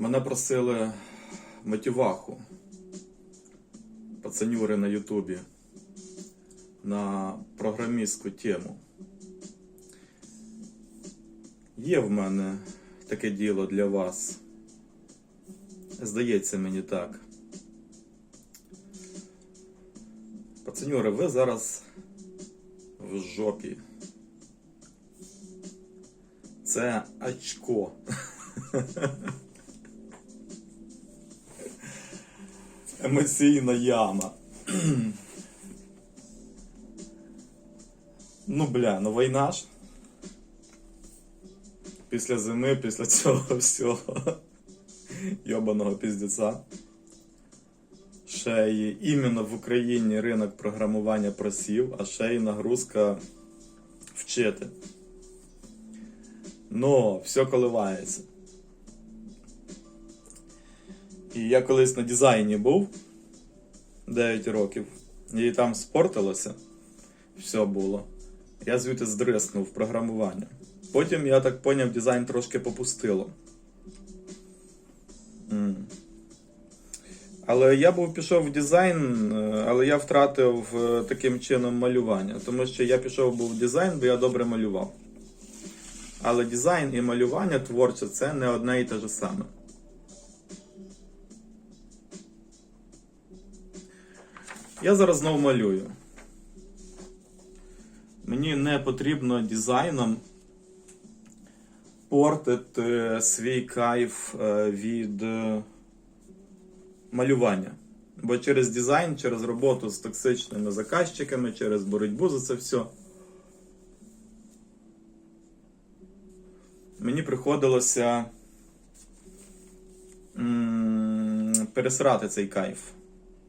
Мене просили мотиваху. Пацанюри на Ютубі на програмістську тему. Є в мене таке діло для вас. Здається мені так. Пацанюри, ви зараз в жопі. Це очко. Емоційна яма. ну, бля, ну війна ж. Після зими, після цього всього. Йобаного піздеця. Ще й іменно в Україні ринок програмування просів, а ще й нагрузка вчити. Но все коливається. І я колись на дизайні був 9 років, і там спортилося. Все було. Я звідти здриснув в програмування. Потім я так поняв, дизайн трошки попустило. Але я був пішов в дизайн, е, але я втратив е, таким чином малювання. Тому що я пішов був в дизайн, бо я добре малював. Але дизайн і малювання творче це не одне і те ж саме. Я зараз знову малюю. Мені не потрібно дизайном портити свій кайф е, від е, малювання. Бо через дизайн, через роботу з токсичними заказчиками, через боротьбу за це все. Мені приходилося пересрати цей кайф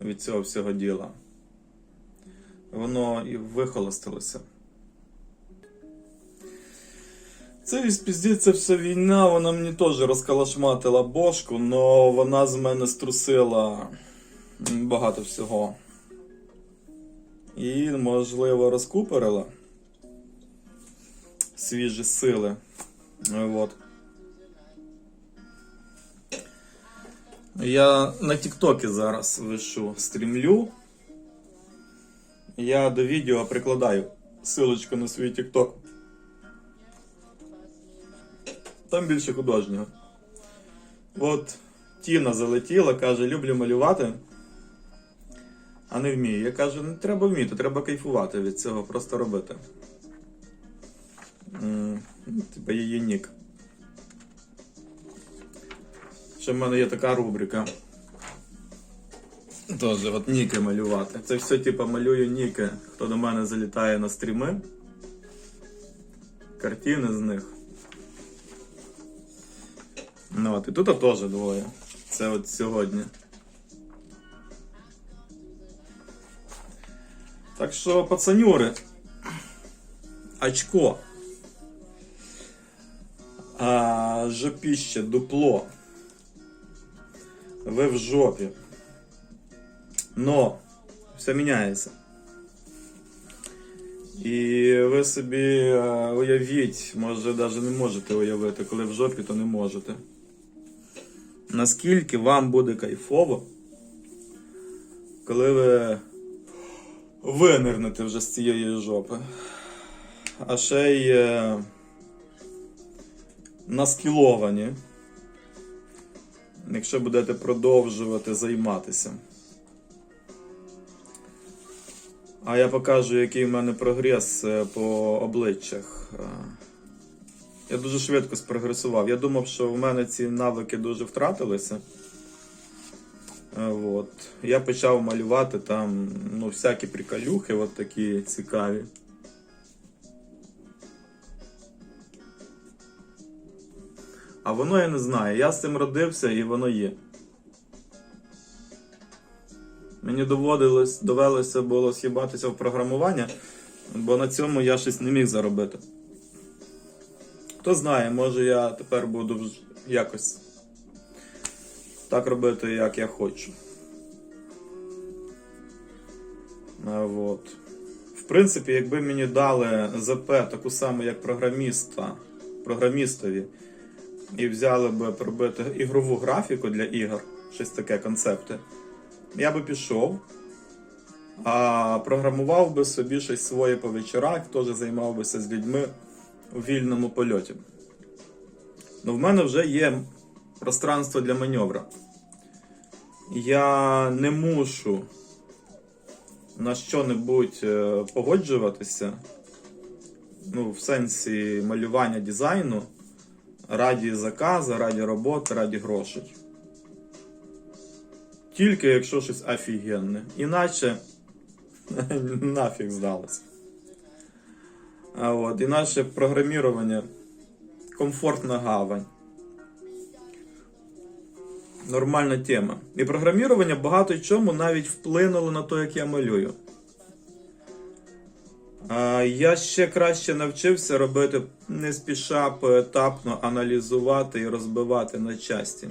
від цього всього діла. Воно і вихолостилося. Це віспізді, це все війна, вона мені теж розкалашматила бошку, але вона з мене струсила багато всього. І, можливо, розкуперила свіжі сили. Вот. Я на Тіктокі зараз вишу стрімлю. Я до відео прикладаю силочку на свій Тікток. Там більше художнього. От Тіна залетіла, каже, люблю малювати, а не вмію. Я кажу, не треба вміти, треба кайфувати від цього, просто робити. Ну, Типа її нік. Ще в мене є така рубрика. Тоже от ніки малювати. Це все типа малюю ніки. Хто до мене залітає на стріми. Картини з них. Ну от, і тут теж двоє. Це от сьогодні. Так що, пацанюри. Очко. А, жопіще, дупло. Ви в жопі. Но все міняється. І ви собі е, уявіть, може навіть не можете уявити, коли в жопі, то не можете. Наскільки вам буде кайфово, коли ви винирнете вже з цієї жопи. А ще й е, наскіловані, якщо будете продовжувати займатися. А я покажу, який в мене прогрес е, по обличчях. Е, Я дуже швидко спрогресував. Я думав, що в мене ці навики дуже втратилися. Е, От. Я почав малювати там ну, всякі приколюхи, от такі цікаві. А воно я не знаю. Я з цим родився і воно є. Мені доводилось, довелося було с'їбатися в програмування, бо на цьому я щось не міг заробити. Хто знає, може я тепер буду якось так робити, як я хочу. А, Вот. В принципі, якби мені дали ЗП таку саму, як програміста, програмістові, і взяли б пробити ігрову графіку для ігор, щось таке концепти, я би пішов, а програмував би собі щось своє по вечорах, теж займав бися з людьми у вільному польоті. Ну, в мене вже є пространство для маневра. Я не мушу на що-небудь е, погоджуватися, ну, в сенсі малювання дизайну, раді заказу, раді роботи, раді грошей. Тільки якщо щось офігенне. Іначе нафіг здалося. От, іначе програмірування комфортна гавань. Нормальна тема. І програмірування багато чому навіть вплинуло на те, як я малюю. Я ще краще навчився робити не спіша поетапно аналізувати і розбивати на часті,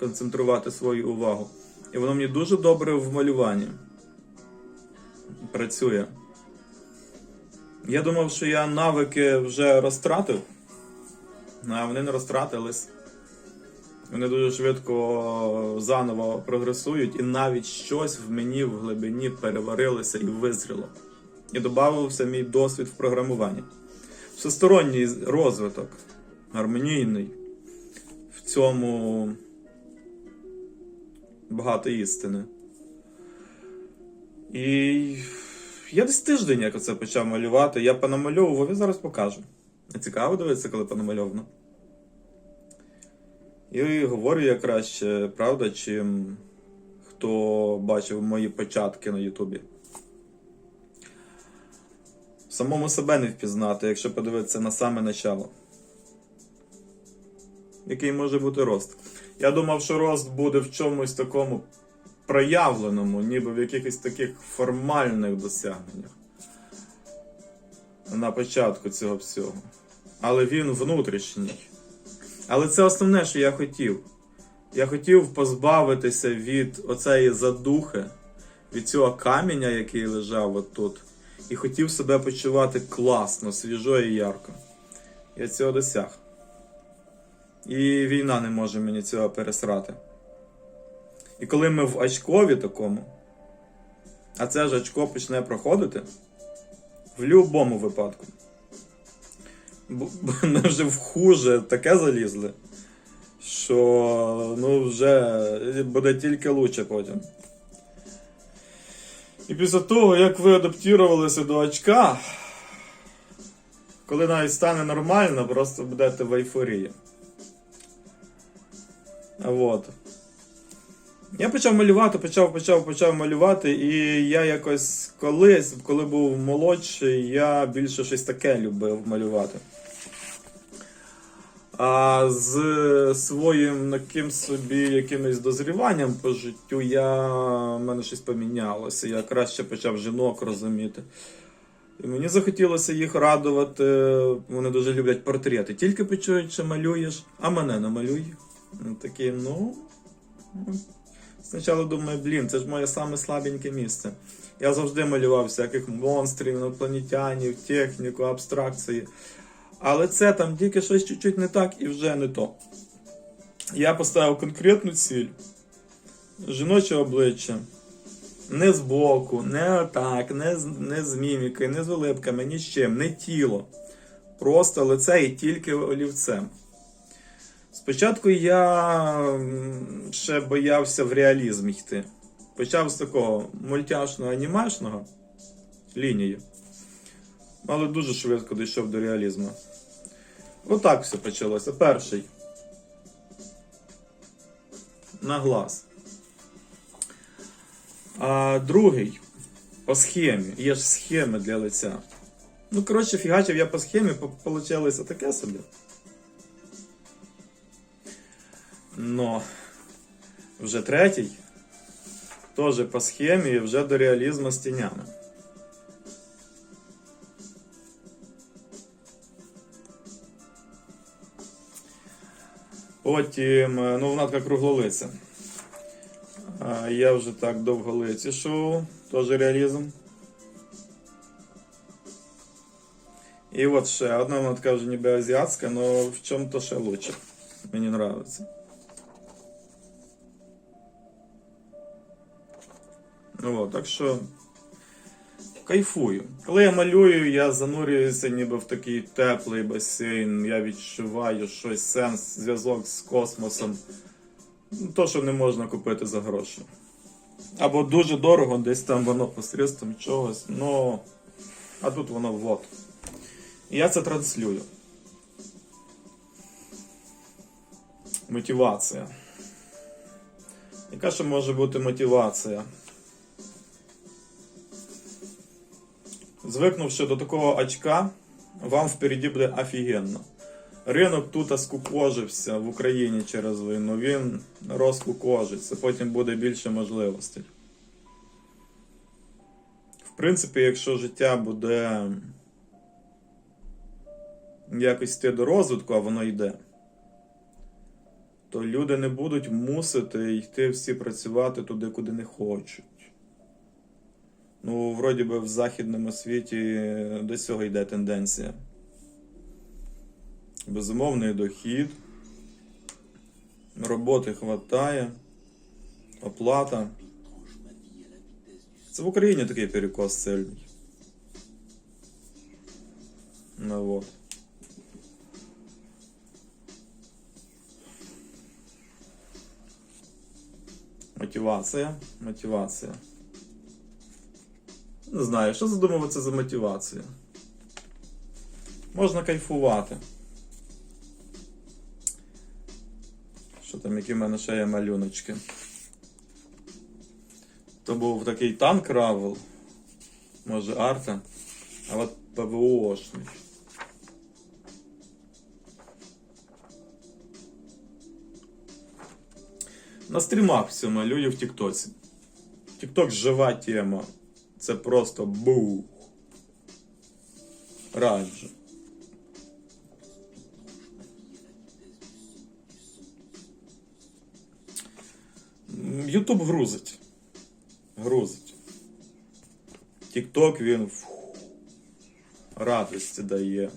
концентрувати свою увагу. І воно мені дуже добре в малюванні працює. Я думав, що я навики вже розтратив, а вони не розтратились. Вони дуже швидко заново прогресують, і навіть щось в мені в глибині переварилося і визріло. І додався мій досвід в програмуванні. Всесторонній розвиток, гармонійний. В цьому багато істини. І я десь тиждень, як оце почав малювати, я понамальовував, я зараз покажу. Цікаво дивитися, коли понамальовано. І говорю я краще, правда, чим хто бачив мої початки на Ютубі. Самому себе не впізнати, якщо подивитися на саме начало. Який може бути рост. Я думав, що рост буде в чомусь такому проявленому, ніби в якихось таких формальних досягненнях. На початку цього всього. Але він внутрішній. Але це основне, що я хотів. Я хотів позбавитися від оцеї задухи, від цього каменя, який лежав отут. І хотів себе почувати класно, свіжо і ярко. Я цього досяг. І війна не може мені цього пересрати. І коли ми в очкові такому, а це ж очко почне проходити в будь-якому випадку. Ми вже в хуже таке залізли, що ну вже буде тільки лучше потім. І після того, як ви адаптувалися до очка, коли навіть стане нормально, просто будете в ейфорії. Вот. Я почав малювати, почав, почав, почав малювати, і я якось колись, коли був молодший, я більше щось таке любив малювати. А з своїм таким собі якимось дозріванням по життю я в мене щось помінялося. Я краще почав жінок розуміти. І мені захотілося їх радувати. Вони дуже люблять портрети. Тільки почують, що малюєш, а мене намалюй. Такі, ну. Спочатку думаю, блін, це ж моє саме слабеньке місце. Я завжди малював всяких монстрів, інопланетянів, техніку, абстракції. Але це там тільки щось чуть-чуть не так і вже не то. Я поставив конкретну ціль. Жіноче обличчя. Не збоку, не отак, не з, не з мімікою, не з улипками, ні з чим, не тіло. Просто лице і тільки олівцем. Спочатку я ще боявся в реалізм йти. Почав з такого мультяшного анімашного лінії. Але дуже швидко дійшов до реалізму. Отак все почалося. Перший. На глаз. А другий по схемі. Є ж схеми для лиця. Ну, коротше, фігачив я по схемі, вийшло таке собі. Но вже третій. Теж по схемі і вже до реалізму з тінями. Потім, е, ну, вона така круглолиця. Я вже так довголиці шоу, теж реалізм. І от ще одна вона така вже ніби азіатська, але в чому-то ще лучше. Мені нравиться. Ну от, так що кайфую. Коли я малюю, я занурююся ніби в такий теплий басейн, я відчуваю щось, сенс, зв'язок з космосом. То, що не можна купити за гроші. Або дуже дорого, десь там воно посредством чогось. Ну, а тут воно вот. І я це транслюю. Мотивація. Яка ще може бути мотивація? Звикнувши до такого очка, вам впереді буде офігенно. Ринок тут скукожився в Україні через війну. Він розкукожиться, потім буде більше можливостей. В принципі, якщо життя буде якось йти до розвитку, а воно йде, то люди не будуть мусити йти всі працювати туди, куди не хочуть. Ну, вроді би, в західному світі до цього йде тенденція. Безумовний дохід, роботи хватає, оплата. Це в Україні такий перекос сильний. Ну от. Мотивація, мотивація. Не знаю, що задумуватися за мотивацію. Можна кайфувати. Що там, які в мене ще є малюночки? То був такий танк Равел. Може арта. А от ПВОшний. На стрімах все малюю в Тіктоці. Тікток жива тема. Це просто бух. Раджу. Ютуб грузить. Грузить. Тікток він фу, радості дає.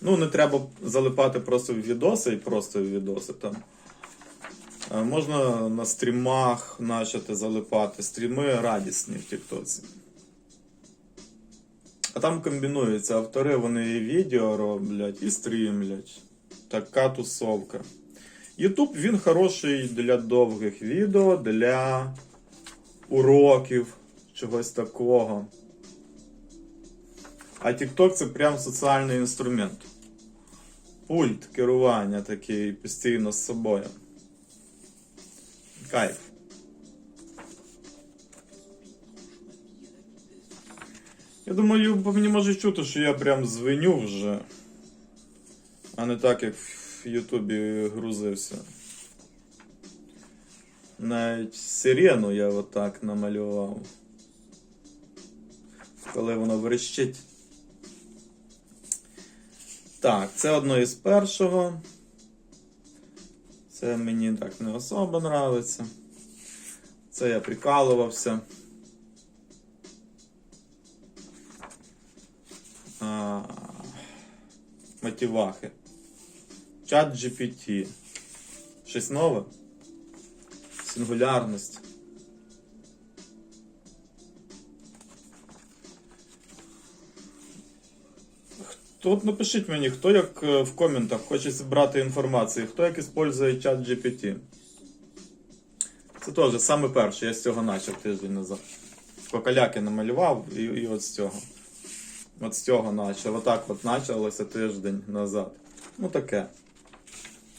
Ну, не треба залипати просто в відоси і просто в відоси там. Можна на стрімах почати залипати. Стріми радісні в Тіктоці. А там комбінуються автори, вони і відео роблять, і стрімлять. Така тусовка. Ютуб він хороший для довгих відео, для уроків, чогось такого. А TikTok це прям соціальний інструмент. Пульт керування такий постійно з собою. Кайф. Я думаю, по мені може чути, що я прям звеню вже. А не так, як в Ютубі грузився. Навіть сирену я отак намалював. Коли воно верещить. Так, це одно із першого. Це мені так не особо нравиться. Це я прикалувався. А, мотивахи. Чат GPT. Щось нове? Сингулярність. Тут напишіть мені, хто як е, в коментах хоче зібрати інформацію, хто як використовує чат GPT. Це теж саме перше, я з цього почав тиждень назад. Покаляки намалював і, і от з цього. От з цього почав. Отак от почалося тиждень назад. Ну таке.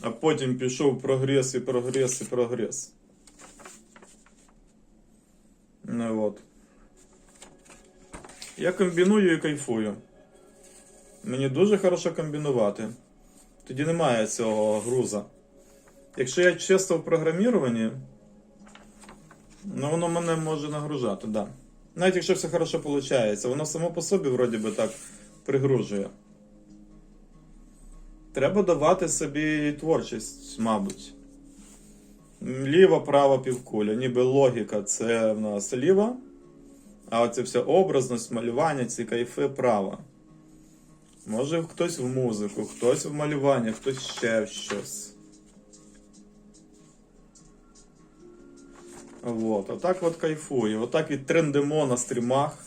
А потім пішов прогрес і прогрес і прогрес. Ну от. Я комбіную і кайфую. Мені дуже хорошо комбінувати. Тоді немає цього груза. Якщо я чисто в програміруванні, ну воно мене може нагружати, да. Навіть якщо все хорошо виходить, воно само по собі вроді би так пригружує. Треба давати собі творчість, мабуть. Ліва, права півкуля. Ніби логіка це в нас ліва, а оце вся образність, малювання, ці кайфи права. Може хтось в музику, хтось в малювання, хтось ще в щось. Вот. Отак от кайфую. Отак від трендимо на стрімах.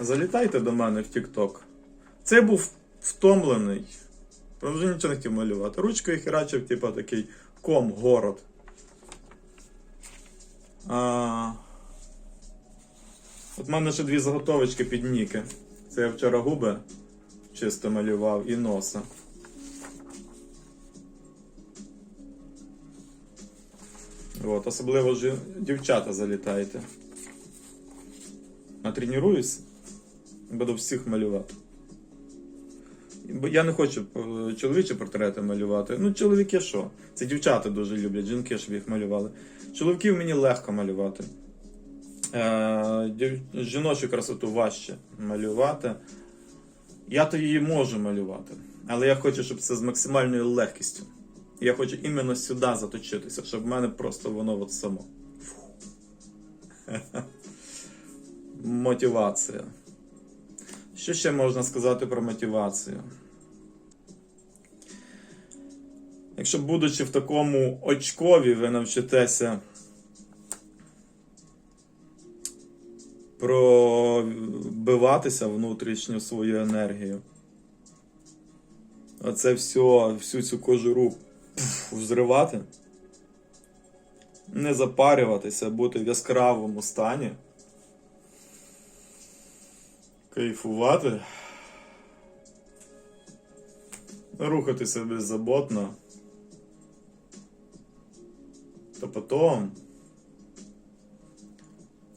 Залітайте до мене в TikTok. Це був втомлений. Вже нічого не хотів малювати. Ручкою херачив, типу такий ком город. А... От в мене ще дві заготовочки під ніки. Це я вчора губи чисто малював і носа. От, особливо ж дівчата залітаєте. Натренуюсь, буду всіх малювати. Бо я не хочу е, чоловічі портрети малювати. Ну, чоловіки що? Це дівчата дуже люблять, жінки, щоб їх малювали. Чоловіків мені легко малювати. Е, жіночу красоту важче малювати. Я то її можу малювати, але я хочу, щоб це з максимальною легкістю. Я хочу іменно сюди заточитися, щоб в мене просто воно от само. Мотивація. Що ще можна сказати про мотивацію? Якщо будучи в такому очкові, ви навчитеся пробиватися внутрішню свою енергію. Оце все, всю цю кожуру пф, взривати. Не запарюватися, бути в яскравому стані. Кайфувати. Рухатися беззаботно. То потім,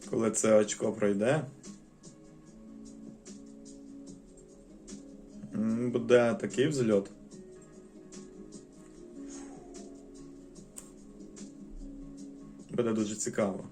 коли це очко пройде, буде такий взльот. Буде дуже цікаво.